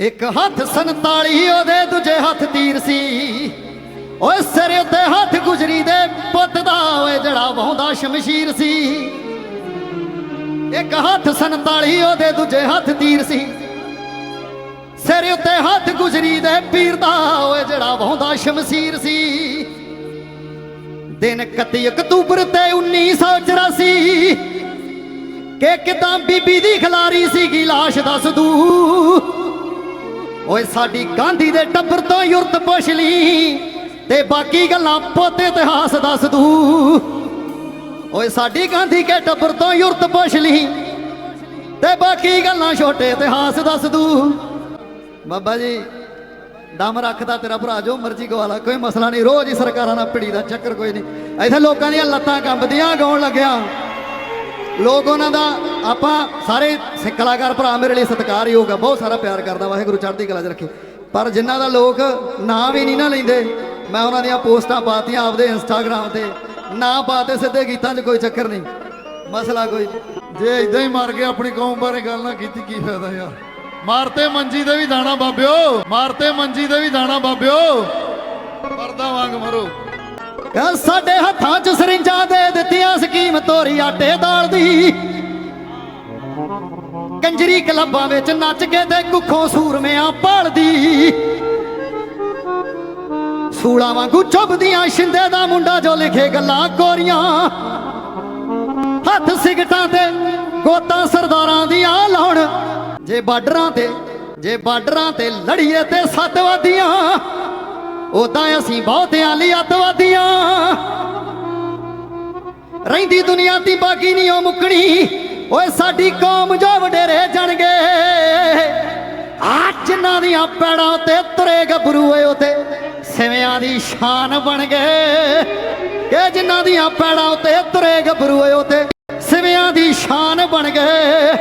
ਇੱਕ ਹੱਥ 47 ਉਹਦੇ ਦੂਜੇ ਹੱਥ ਤੀਰ ਸੀ। ਓਏ ਸਿਰ ਉੱਤੇ ਹੱਥ ਗੁਜਰੀ ਦੇ ਪੁੱਤ ਦਾ, ਓਏ ਜਿਹੜਾ ਵਹੁੰਦਾ ਸ਼ਮਸ਼ੀਰ ਸੀ। ਇੱਕ ਹੱਥ 47 ਉਹਦੇ ਦੂਜੇ ਹੱਥ ਤੀਰ ਸੀ। ਸਿਰ ਉੱਤੇ ਹੱਥ ਗੁਜਰੀ ਦੇ ਪੀਰ ਦਾ, ਓਏ ਜਿਹੜਾ ਵਹੁੰਦਾ ਸ਼ਮਸ਼ੀਰ ਸੀ। ਦਿਨ 31 ਅਕਤੂਬਰ ਤੇ 1984 ਕਿ ਕਿਦਾਂ ਬੀਬੀ ਦੀ ਖਿਲਾਰੀ ਸੀਗੀ ਲਾਸ਼ ਦਾ ਦੂ ਓਏ ਸਾਡੀ ਗਾਂਧੀ ਦੇ ਟੱਬਰ ਤੋਂ ਯੁਰਤ ਪੁੱਛ ਲਈ ਤੇ ਬਾਕੀ ਗੱਲਾਂ ਪੋਤੇ ਇਤਿਹਾਸ ਦੱਸ ਦੂ। ਓਏ ਸਾਡੀ ਗਾਂਧੀ ਕੇ ਟੱਬਰ ਤੋਂ ਯੁਰਤ ਪੁੱਛ ਲਈ ਤੇ ਬਾਕੀ ਗੱਲਾਂ ਛੋਟੇ ਇਤਿਹਾਸ ਦੱਸ ਦੂ। ਬਾਬਾ ਜੀ, ਦਮ ਰੱਖਦਾ ਤੇਰਾ ਭਰਾ ਜੋ ਮਰਜ਼ੀ ਗਵਾਲਾ, ਕੋਈ ਮਸਲਾ ਨਹੀਂ। ਰੋਜ਼ ਹੀ ਸਰਕਾਰਾਂ ਨਾਲ ਭਿੜੀ ਦਾ ਚੱਕਰ ਕੋਈ ਨਹੀਂ। ਇੱਥੇ ਲੋਕਾਂ ਦੀਆਂ ਲੱਤਾਂ ਕੰਬਦੀਆਂ, ਗਾਉਣ ਲੱਗਿਆ। ਲੋਕ ਉਹਨਾਂ ਦਾ ਆਪਾਂ ਸਾਰੇ ਸਿੱਖ ਕਲਾਕਾਰ ਭਰਾ ਮੇਰੇ ਲਈ ਸਤਿਕਾਰਯੋਗ ਆ ਬਹੁਤ ਸਾਰਾ ਪਿਆਰ ਕਰਦਾ ਵਾਹਿਗੁਰੂ ਚੜ੍ਹਦੀ ਕਲਾ 'ਚ ਰੱਖੇ। ਪਰ ਜਿਨ੍ਹਾਂ ਦਾ ਲੋਕ ਨਾਂ ਵੀ ਨਹੀਂ ਨਾ ਲੈਂਦੇ ਮੈਂ ਉਹਨਾਂ ਦੀਆਂ ਪੋਸਟਾਂ ਪਾਤੀਆਂ ਆਪਦੇ ਇੰਸਟਾਗ੍ਰam ਤੇ। ਨਾਂ ਪਾਤੇ ਸਿੱਧੇ ਗੀਤਾਂ 'ਚ ਕੋਈ ਚੱਕਰ ਨਹੀਂ। ਮਸਲਾ ਕੋਈ। ਜੇ ਇਦਾਂ ਹੀ ਮਰ ਕੇ ਆਪਣੀ ਕੌਮ ਬਾਰੇ ਗੱਲ ਨਾ ਕੀਤੀ ਕੀ ਫਾਇਦਾ ਯਾਰ? ਮਾਰਤੇ ਮੰਜੀ ਦੇ ਵੀ ਦਾਣਾ ਬਾਬਿਓ ਮਾਰਤੇ ਮੰਜੀ ਦੇ ਵੀ ਦਾਣਾ ਬਾਬਿਓ। ਪਰਦਾ ਵਾਂਗ ਮਰੋ। ਕਹ ਸਾਡੇ ਹੱਥਾਂ 'ਚ ਸਰਿੰਜਾਂ ਦੇ ਦਿੱਤੀਆਂ ਸਕੀਮ ਤੋਰੀ ਆਟੇ ਦਾਲ ਦੀ। ਕੰਜਰੀ ਕਲੱਬਾਂ ਵਿੱਚ ਨੱਚ ਕੇ ਤੇ ਕੁੱਖੋਂ ਸੂਰਮਿਆਂ ਪਾਲਦੀ ਸੂਲਾ ਵਾਂਗੂ ਚੁੱਭਦੀਆਂ, ਸ਼ਿੰਦੇ ਦਾ ਮੁੰਡਾ ਜੋ ਲਿਖੇ ਗੱਲਾਂ ਕੋਰੀਆਂ। ਹੱਥ ਸਿਗਟਾਂ ਤੇ ਗੋਤਾਂ ਸਰਦਾਰਾਂ ਦੀਆਂ ਲਾਉਣ। ਜੇ ਬਾਰਡਰਾਂ ਤੇ, ਜੇ ਬਾਰਡਰਾਂ ਤੇ ਲੜੀਏ ਤੇ ਸੱਤਵਾਦੀਆਂ ਉਦਾਂ ਅਸੀਂ ਬਹੁਤਿਆਂ ਲਈ ਅੱਤਵਾਦੀਆਂ। ਰਹਿੰਦੀ ਦੁਨੀਆ ਦੀ ਬਾਕੀ ਨਹੀਂ ਉਹ ਮੁੱਕਣੀ। ਓਏ ਸਾਡੀ ਕੌਮ ਜੋ ਵਡੇਰੇ ਜਾਣਗੇ ਆ ਜਿਨ੍ਹਾਂ ਦੀਆਂ ਪੈੜਾਂ ਉੱਤੇ ਤੁਰੇ ਗੱਭਰੂ ਓਏ ਉਤੇ ਸਿਵਿਆਂ ਦੀ ਸ਼ਾਨ ਬਣ ਗਏ, ਇਹ ਜਿਨ੍ਹਾਂ ਦੀਆਂ ਪੈੜਾਂ ਉੱਤੇ ਤੁਰੇ ਗੱਭਰੂ ਓਏ ਉਤੇ ਸਿਵਿਆਂ ਦੀ ਸ਼ਾਨ ਬਣ ਗਏ।